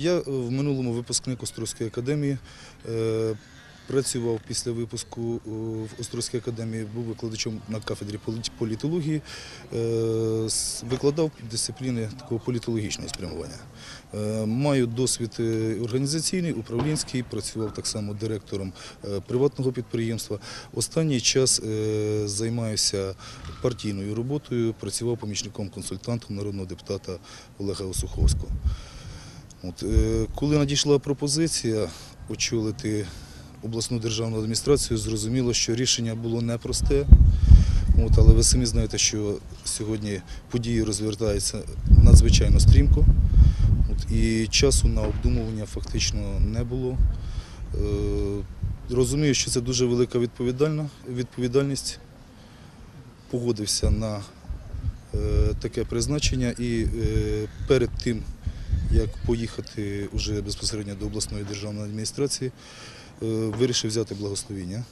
Я е, в минулому випускник Острозької академії. е, Працював після випуску е, в Острозькій академії, був викладачом на кафедрі політології, викладав дисципліни такого політологічного спрямування. Маю досвід організаційний, управлінський, працював так само директором приватного підприємства. Останній час займаюся партійною роботою, працював помічником-консультантом народного депутата Олега Осуховського. От, е, коли надійшла пропозиція очолити обласну державну адміністрацію, зрозуміло, що рішення було непросте. От, але ви самі знаєте, що сьогодні події розвертаються надзвичайно стрімко. От, і часу на обдумування фактично не було. Е, розумію, що це дуже велика відповідальність. Погодився на е, таке призначення і е, перед тим, як поїхати вже безпосередньо до обласної державної адміністрації, е, вирішив взяти благословіння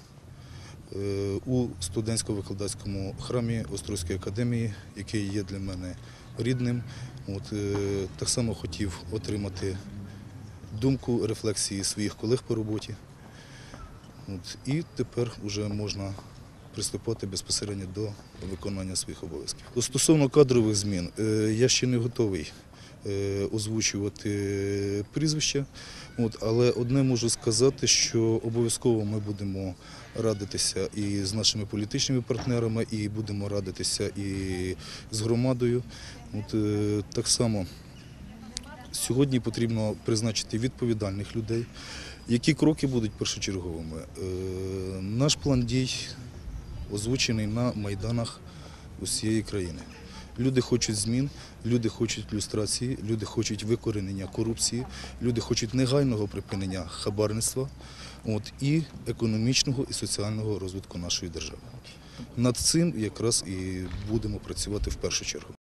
е, у студентсько-викладацькому храмі Острозької академії, який є для мене рідним. От, е, так само хотів отримати думку, рефлексії своїх колег по роботі. От, і тепер вже можна приступати безпосередньо до виконання своїх обов'язків. Стосовно кадрових змін, я ще не готовий озвучувати прізвища, от, але одне можу сказати, що обов'язково ми будемо радитися і з нашими політичними партнерами, і будемо радитися і з громадою. От, е, так само сьогодні потрібно призначити відповідальних людей. Які кроки будуть першочерговими? Е, Наш план дій озвучений на майданах усієї країни. Люди хочуть змін, люди хочуть люстрації, люди хочуть викоренення корупції, люди хочуть негайного припинення хабарництва от, і економічного і соціального розвитку нашої держави. Над цим якраз і будемо працювати в першу чергу.